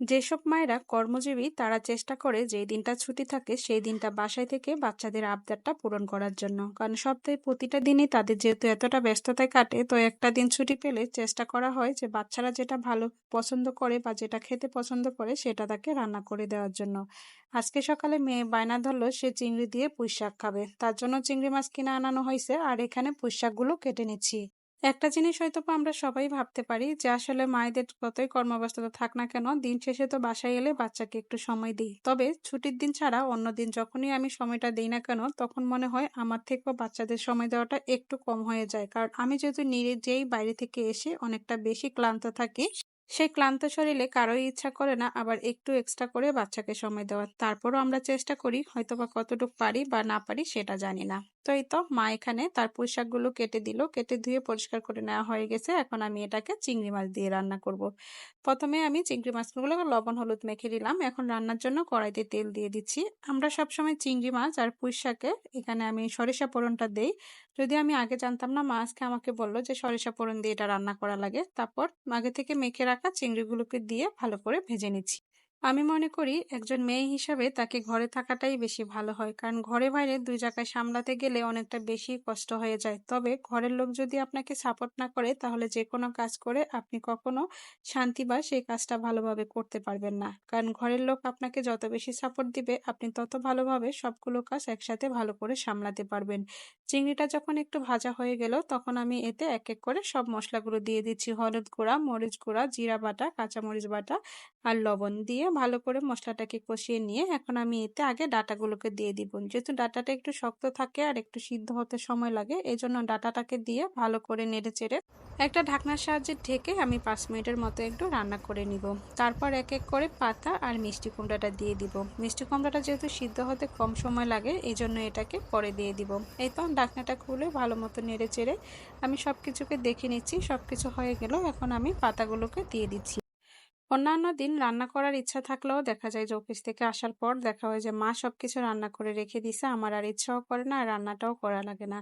যেসব মায়েরা কর্মজীবী, তারা চেষ্টা করে যেই দিনটা ছুটি থাকে, সেই দিনটা বাসায় থেকে বাচ্চাদের আবদারটা পূরণ করার জন্য। কারণ সপ্তাহে প্রতিটা দিনই তাদের যেহেতু এতটা ব্যস্ততায় কাটে, তো একটা দিন ছুটি পেলে চেষ্টা করা হয় যে বাচ্চারা যেটা ভালো পছন্দ করে বা যেটা খেতে পছন্দ করে সেটা তাকে রান্না করে দেওয়ার জন্য। আজকে সকালে মেয়ে বায়না ধরলো, সে চিংড়ি দিয়ে পুঁই শাক খাবে। তার জন্য চিংড়ি মাছ কিনে আনানো হয়েছে আর এখানে পুঁই শাকগুলো কেটে নিচ্ছি। একটা জিনিস হয়তো আমরা সবাই ভাবতে পারি যে আসলে মায়েদের কতই কর্মব্যস্ততা থাক না কেন, দিন শেষে তো বাসায় এলে বাচ্চাকে একটু সময় দিই। তবে ছুটির দিন ছাড়া অন্য দিন যখনই আমি সময়টা দিই না কেন, তখন মনে হয় আমার থেকেও বাচ্চাদের সময় দেওয়াটা একটু কম হয়ে যায়। কারণ আমি যেহেতু নিজেই বাইরে থেকে এসে অনেকটা বেশি ক্লান্ত থাকি, সেই ক্লান্ত শরীরে কারোই ইচ্ছা করে না আবার একটু এক্সট্রা করে বাচ্চাকে সময় দেওয়ার। তারপরও আমরা চেষ্টা করি হয়তো বা কতটুকু পারি বা না পারি সেটা জানি না। তো এই তো মা এখানে তার পোশাকগুলো কেটে দিল। কেটে ধুয়ে পরিষ্কার করে নেওয়া হয়ে গেছে। এখন আমি এটাকে চিংড়ি মাছ দিয়ে রান্না করব। প্রথমে আমি চিংড়ি মাছগুলো লবণ, হলুদ মেখে দিলাম এখন রান্নার জন্য কড়াইতে তেল দিয়ে দিচ্ছি। আমরা সবসময় চিংড়ি মাছ আর পুঁই শাকে এখানে আমি সরিষা পোড়নটা দেই। যদি আমি আগে জানতাম না মা আজকে আমাকে বলল যে সরিষা পোড়ন দিয়ে এটা রান্না করা লাগে। তারপর আগে থেকে মেখে রাখা চিংড়িগুলোকে দিয়ে ভালো করে ভেজে নিচ্ছি। আমি মনে করি একজন মেয়ে হিসাবে তাকে ঘরে থাকাটাই বেশি ভালো হয়, কারণ ঘরে বাইরে দুই জায়গায় সামলাতে গেলে অনেকটা বেশি কষ্ট হয়ে যায়। তবে ঘরের লোক যদি আপনাকে সাপোর্ট না করে, তাহলে যে কোনো কাজ করে আপনি কখনো শান্তি বা সেই কাজটা ভালোভাবে করতে পারবেন না। কারণ ঘরের লোক আপনাকে যত বেশি সাপোর্ট দিবে, আপনি তত ভালোভাবে সবগুলো কাজ একসাথে ভালো করে সামলাতে পারবেন। চিংড়িটা যখন একটু ভাজা হয়ে গেল, তখন আমি এতে এক এক করে সব মশলাগুলো দিয়ে দিচ্ছি। হলুদ গুঁড়া, মরিচ গুঁড়া, জিরা বাটা, কাঁচামরিচ বাটা আর লবণ দিয়ে ভালো করে মশলাটাকে কষিয়ে নিয়ে এখন আমি এতে আগে ডাটাগুলোকে দিয়ে দিব। যেহেতু ডাটাটা একটু শক্ত থাকে আর একটু সিদ্ধ হতে সময় লাগে এই জন্য ডাটাটাকে দিয়ে ভালো করে নেড়ে চেড়ে একটা ঢাকনার সাহায্যে ঢেকে আমি পাঁচ মিনিটের মতো একটু রান্না করে নিব। তারপর এক এক করে পাতা আর মিষ্টি কুমড়াটা দিয়ে দিব। মিষ্টি কুমড়াটা যেহেতু সিদ্ধ হতে কম সময় লাগে এই জন্য এটাকে পরে দিয়ে দিব। এই তো ঢাকনাটা খুলে ভালো মতো নেড়ে চেড়ে আমি সব কিছুকে দেখে নিচ্ছি সব কিছু হয়ে গেল এখন আমি পাতাগুলোকে দিয়ে দিচ্ছি। অন্যান্য দিন রান্না করার ইচ্ছা থাকলেও দেখা যায় যে অফিস থেকে আসার পর দেখা হয় যে মা সবকিছু রান্না করে রেখে দিছে। আমার আর ইচ্ছাও করে না, আর রান্নাটাও করা লাগে না।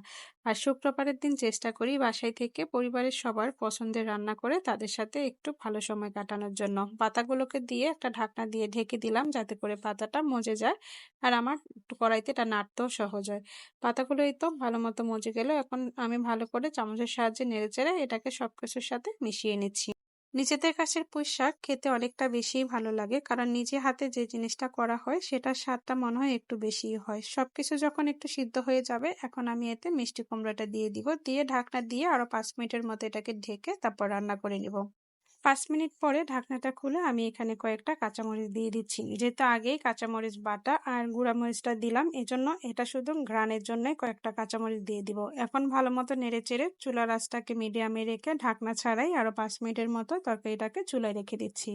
আর শুক্রবারের দিন চেষ্টা করি বাসায় থেকে পরিবারের সবার পছন্দের রান্না করে তাদের সাথে একটু ভালো সময় কাটানোর জন্য। পাতাগুলোকে দিয়ে একটা ঢাকনা দিয়ে ঢেকে দিলাম যাতে করে পাতাটা মজে যায় আর আমার কড়াইতে এটা নাড়তেও সহজ হয়। পাতাগুলো এই তো ভালো মতো মজে গেল। এখন আমি ভালো করে চামচের সাহায্যে নেড়ে চেড়ে এটাকে সবকিছুর সাথে মিশিয়ে নিচ্ছি। নিজেদের কাছের পুঁই শাক খেতে অনেকটা বেশিই ভালো লাগে, কারণ নিজে হাতে যে জিনিসটা করা হয় সেটার স্বাদটা মনে হয় একটু বেশিই হয়। সবকিছু যখন একটু সিদ্ধ হয়ে যাবে, এখন আমি এতে মিষ্টি কুমড়োটা দিয়ে দিব, দিয়ে ঢাকনা দিয়ে আরও পাঁচ মিনিটের মতো এটাকে ঢেকে তারপর রান্না করে নিব। পাঁচ মিনিট পরে ঢাকনাটা খুলে আমি এখানে কয়েকটা কাঁচামরিচ দিয়ে দিচ্ছি। যেহেতু আগেই কাঁচামরিচ বাটা আর গুঁড়ামরিচটা দিলাম, এজন্য এটা শুধু ঘ্রাণের জন্য কয়েকটা কাঁচামরিচ দিয়ে দিব। এখন ভালো মতো নেড়ে চেড়ে চুলা রাসটাকে মিডিয়ামে রেখে ঢাকনা ছাড়াই আরও পাঁচ মিনিটের মতো তরকারিটাকে চুলায় রেখে দিচ্ছি।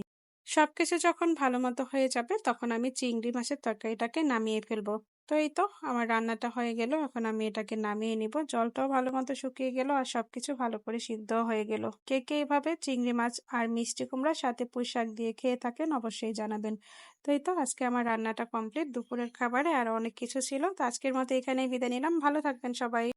সবকিছু যখন ভালো মতো হয়ে যাবে, তখন আমি চিংড়ি মাছের তরকারিটাকে নামিয়ে ফেলব। তো এই তো আমার রান্নাটা হয়ে গেল। এখন আমি এটাকে নামিয়ে নিব। জলটাও ভালো মতো শুকিয়ে গেল আর সবকিছু ভালো করে সিদ্ধ হয়ে গেল। কে কে এভাবে চিংড়ি মাছ আর মিষ্টি কুমড়ার সাথে পুঁই শাক দিয়ে খেয়ে থাকেন অবশ্যই জানাবেন। তো এই তো আজকে আমার রান্নাটা কমপ্লিট। দুপুরের খাবারে আর অনেক কিছু ছিল। তো আজকের মতো এখানেই বিদায় নিলাম। ভালো থাকবেন সবাই।